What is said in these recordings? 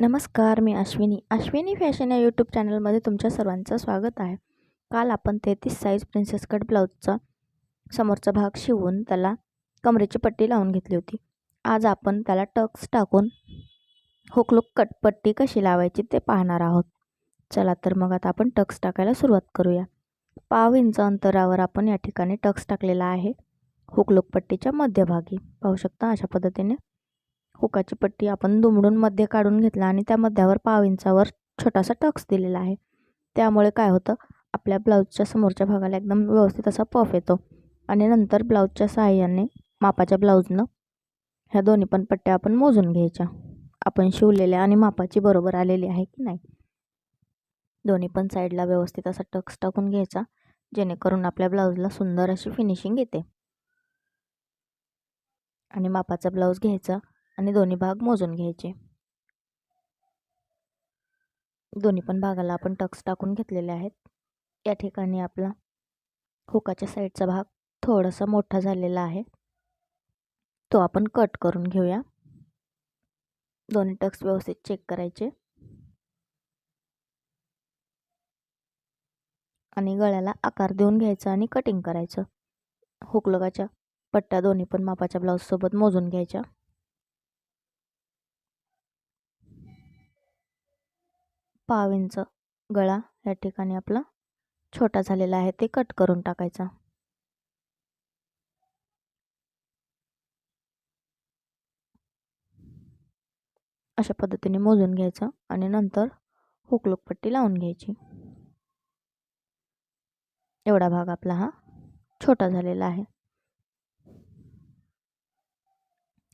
नमस्कार मी अश्विनी. अश्विनी फॅशन या यूट्यूब चॅनलमध्ये तुमच्या सर्वांचं स्वागत आहे. काल आपण तेहतीस साईज प्रिन्सेस कट ब्लाऊजचा समोरचा भाग शिवून त्याला कमरेची पट्टी लावून घेतली होती. आज आपण त्याला टक्स टाकून हुकलुक कट पट्टी कशी लावायची ते पाहणार आहोत. चला तर मग आता आपण टक्स टाकायला सुरुवात करूया. पाव इंच अंतरावर आपण या ठिकाणी टक्स टाकलेला आहे. हुकलुक पट्टीच्या मध्यभागी. पाहू शकता अशा पद्धतीने हुकाची पट्टी आपण दुमडून मध्ये काढून घेतला आणि त्या मध्यावर पाव इंचावर छोटासा टक्स दिलेला आहे. त्यामुळे काय होतं? आपल्या ब्लाऊजच्या समोरच्या भागाला एकदम व्यवस्थित असा पफ येतो. आणि नंतर ब्लाऊजच्या सहाय्याने मापाच्या ब्लाऊजनं ह्या दोन्ही पण पट्ट्या आपण मोजून घ्यायच्या. आपण शिवलेल्या आणि मापाची बरोबर आलेली आहे की नाही? दोन्ही पण साईडला व्यवस्थित असा टक्स टाकून घ्यायचा जेणेकरून आपल्या ब्लाऊजला सुंदर अशी फिनिशिंग येते. आणि मापाचा ब्लाऊज घ्यायचा. आणि दोन्ही भाग मोजून घ्यायचे. दोन्ही पण भागाला आपण टक्स टाकून घेतलेले आहेत. या ठिकाणी आपला हुकाच्या साईडचा भाग थोडासा मोठा झालेला आहे. तो आपण कट करून घेऊया. दोन्ही टक्स व्यवस्थित चेक करायचे. आणि गळ्याला आकार देऊन घ्यायचा आणि कटिंग करायचं. हुकलगाच्या पट्ट्या दोन्ही पण मापाच्या ब्लाऊजसोबत मोजून घ्यायच्या. पाव इंच गळा या ठिकाणी आपला छोटा झालेला आहे. ते कट करून टाकायचा. अशा पद्धतीने मोजून घ्यायचं आणि नंतर हुकलूक पट्टी लावून घ्यायची. एवढा भाग आपला हा छोटा झालेला आहे.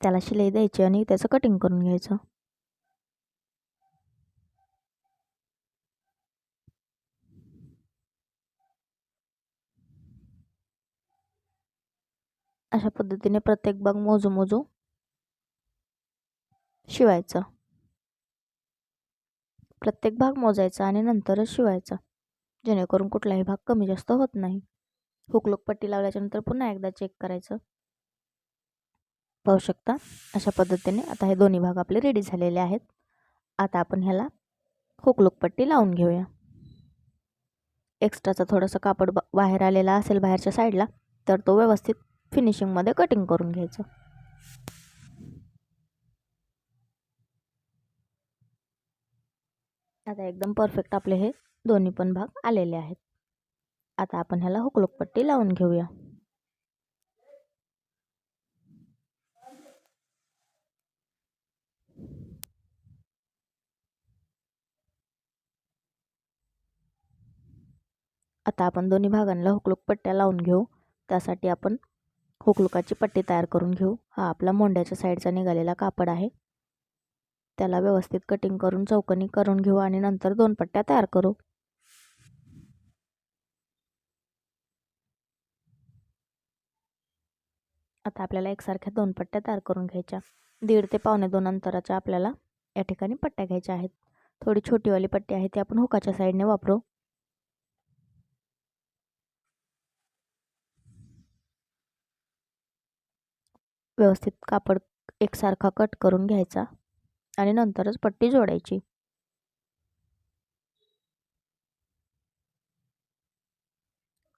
त्याला शिलाई द्यायची आणि त्याचं कटिंग करून घ्यायचं. अशा पद्धतीने प्रत्येक भाग मोजू मोजू शिवायचं. प्रत्येक भाग मोजायचा आणि नंतरच शिवायचा. जेणेकरून कुठलाही भाग कमी जास्त होत नाही. हुकलूक पट्टी लावल्याच्या नंतर पुन्हा एकदा चेक करायचं. पाहू शकता अशा पद्धतीने आता हे दोन्ही भाग आपले रेडी झालेले आहेत. आता आपण ह्याला हुकलूक पट्टी लावून घेऊया. एक्स्ट्राचा थोडंसं कापड बाहेर आलेला असेल बाहेरच्या साईडला तर तो व्यवस्थित फिनिशिंगमध्ये कटिंग करून घ्यायचं. आता एकदम परफेक्ट आपले हे दोन्ही पण भाग आलेले आहेत. आता आपण ह्याला हुकलूक पट्टी लावून घेऊया. आता आपण दोन्ही भागांना हुकलूक पट्ट्या लावून घेऊ. त्यासाठी आपण हुकलुकाची पट्टी तयार करून घेऊ. हा आपला मोंड्याच्या साईडचा निघालेला कापड आहे. त्याला व्यवस्थित कटिंग करून चौकनी करून घेऊ आणि नंतर दोन पट्ट्या तयार करू. आता आपल्याला एकसारख्या दोन पट्ट्या तयार करून घ्यायच्या. दीड ते पावणे दोन अंतराच्या आपल्याला या ठिकाणी पट्ट्या घ्यायच्या आहेत. थोडी छोटीवाली पट्टी आहे ती आपण हुकाच्या साईडने वापरू. व्यवस्थित कापड एकसारखा कट करून घ्यायचा आणि नंतरच पट्टी जोडायची.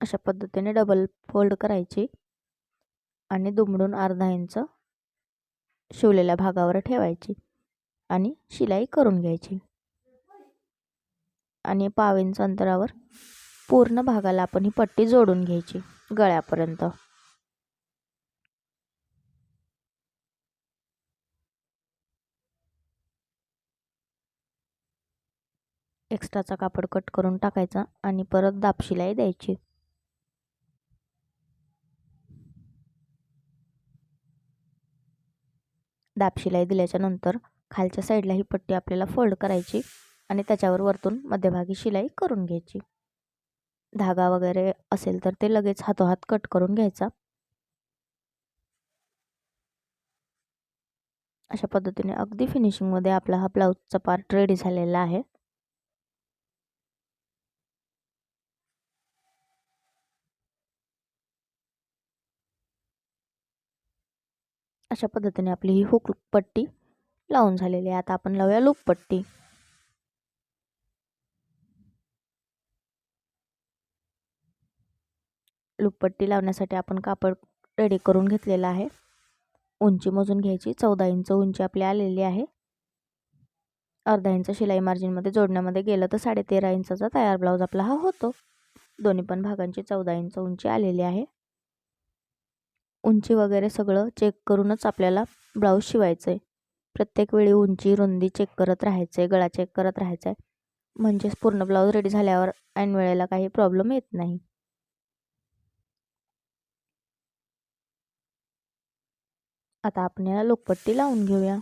अशा पद्धतीने डबल फोल्ड करायची आणि दुमडून अर्धा इंच शिवलेल्या भागावर ठेवायची आणि शिलाई करून घ्यायची. आणि पाव इंच अंतरावर पूर्ण भागाला आपण ही पट्टी जोडून घ्यायची गळ्यापर्यंत. एक्स्ट्राचा कापड कट करून टाकायचा आणि परत दाब शिलाई द्यायची. दाब शिलाई दिल्याच्या नंतर खालच्या साईडला ही पट्टी आपल्याला फोल्ड करायची आणि त्याच्यावर वरतून मध्यभागी शिलाई करून घ्यायची. धागा वगैरे असेल तर ते लगेच हातोहात कट करून घ्यायचा. अशा पद्धतीने अगदी फिनिशिंगमध्ये आपला हा ब्लाऊजचा पार्ट रेडी झालेला आहे. अशा पद्धतीने आपली ही हुक पट्टी लावून झालेली आहे. आता आपण लावूया लूपपट्टी लूपपट्टी लावण्यासाठी आपण कापड रेडी करून घेतलेला आहे. उंची मोजून घ्यायची. चौदा इंच उंची आपली आलेली आहे. अर्धा इंच शिलाई मार्जिनमध्ये जोडण्यामध्ये गेलं तर साडेतेरा इंचाचा तयार ब्लाऊज आपला हा होतो. दोन्ही पण भागांची चौदा इंच उंची आलेली आहे. उंची वगैरे सगळं चेक करूनच आपल्याला ब्लाऊज शिवायचं आहे प्रत्येक वेळी उंची रुंदी चेक करत राहायचं आहे गळा चेक करत राहायचा आहे म्हणजेच पूर्ण ब्लाऊज रेडी झाल्यावर ऐन वेळेला काही प्रॉब्लेम येत नाही. आता आपण याला लोकपट्टी लावून घेऊया.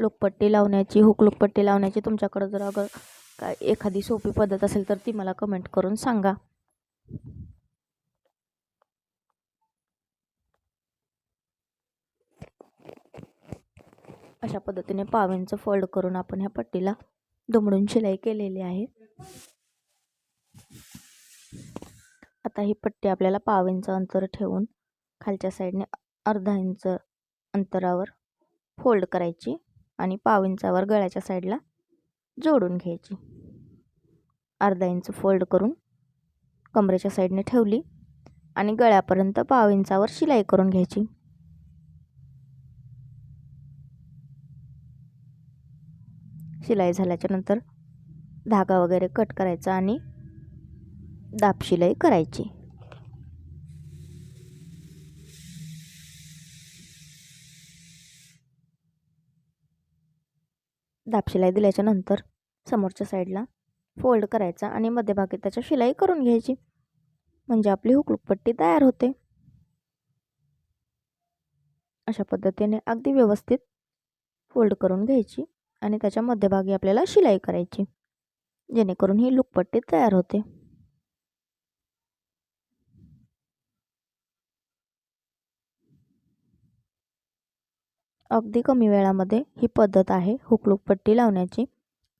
लोकपट्टी लावण्याची हुक लोकपट्टी लावण्याची तुमच्याकडं जर अगर काय एखादी सोपी पद्धत असेल तर ती मला कमेंट करून सांगा. अशा पद्धतीने पावेंचं फोल्ड करून आपण ह्या पट्टीला दुमडून शिलाई केलेली आहे. आता ही पट्टी आपल्याला पाव इंच अंतर ठेवून खालच्या साईडने अर्धा इंच अंतरावर फोल्ड करायची आणि पाव इंचावर गळ्याच्या साईडला जोडून घ्यायची. अर्धा इंच फोल्ड करून कमरेच्या साईडने ठेवली आणि गळ्यापर्यंत पाव इंचावर शिलाई करून घ्यायची. शिलाई झाल्याच्यानंतर धागा वगैरे कट करायचा आणि दाप शिलाई करायची. दाप शिलाई दिल्याच्या नंतर समोरच्या साईडला फोल्ड करायचा आणि मध्यभागी त्याच्या शिलाई करून घ्यायची. म्हणजे आपली हुकलुकपट्टी तयार होते. अशा पद्धतीने अगदी व्यवस्थित फोल्ड करून घ्यायची. आणि त्याच्या मध्यभागी आपल्याला शिलाई करायची जेणेकरून ही लुकपट्टी तयार होते. अगदी कमी वेळामध्ये ही पद्धत आहे हुकलूक पट्टी लावण्याची.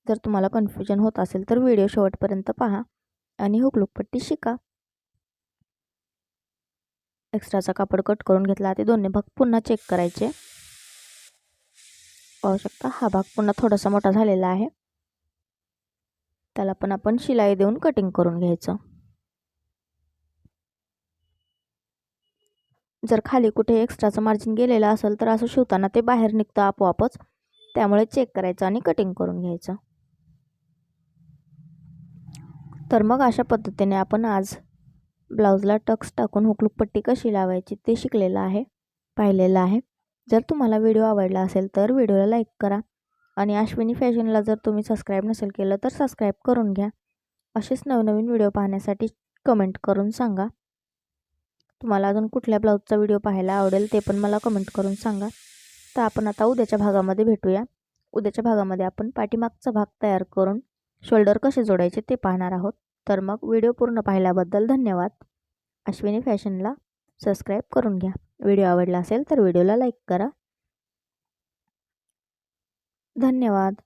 जर तुम्हाला कन्फ्युजन होत असेल तर व्हिडिओ शेवटपर्यंत पहा आणि हुकलूक पट्टी शिका. एक्स्ट्राचा कापड कट करून घेतला ते दोन्ही भाग पुन्हा चेक करायचे. पाहू शकता. हा भाग पुन्हा थोडासा मोठा झालेला आहे. त्याला पण आपण शिलाई देऊन कटिंग करून घ्यायचं. जर खाली कुठे एक्स्ट्राचं मार्जिन गेलेलं असेल तर असं शिवताना ते बाहेर निघतं आपोआपच. त्यामुळे चेक करायचं आणि कटिंग करून घ्यायचं. तर मग अशा पद्धतीने आपण आज ब्लाऊजला टक्स टाकून हुकलूक पट्टी कशी लावायची ते शिकलेलं आहे पाहिलेलं आहे. जर तुम्हाला व्हिडिओ आवडला असेल तर व्हिडिओला लाईक करा आणि अश्विनी फॅशनला जर तुम्ही सबस्क्राईब नसेल केलं तर सबस्क्राईब करून घ्या. असेच नवनवीन व्हिडिओ पाहण्यासाठी कमेंट करून सांगा. तुम्हाला अजून कुठल्या ब्लाऊजचा व्हिडिओ पाहायला आवडेल ते पण मला कमेंट करून सांगा. तर आपण आता उद्याच्या भागामध्ये भेटूया. उद्याच्या भागामध्ये आपण पाठीमागचा भाग तयार करून शोल्डर कसे जोडायचे ते पाहणार आहोत. तर मग व्हिडिओ पूर्ण पाहिल्याबद्दल धन्यवाद. अश्विनी फॅशनला सबस्क्राईब करून घ्या. व्हिडिओ आवडला असेल तर व्हिडिओला लाईक करा. धन्यवाद.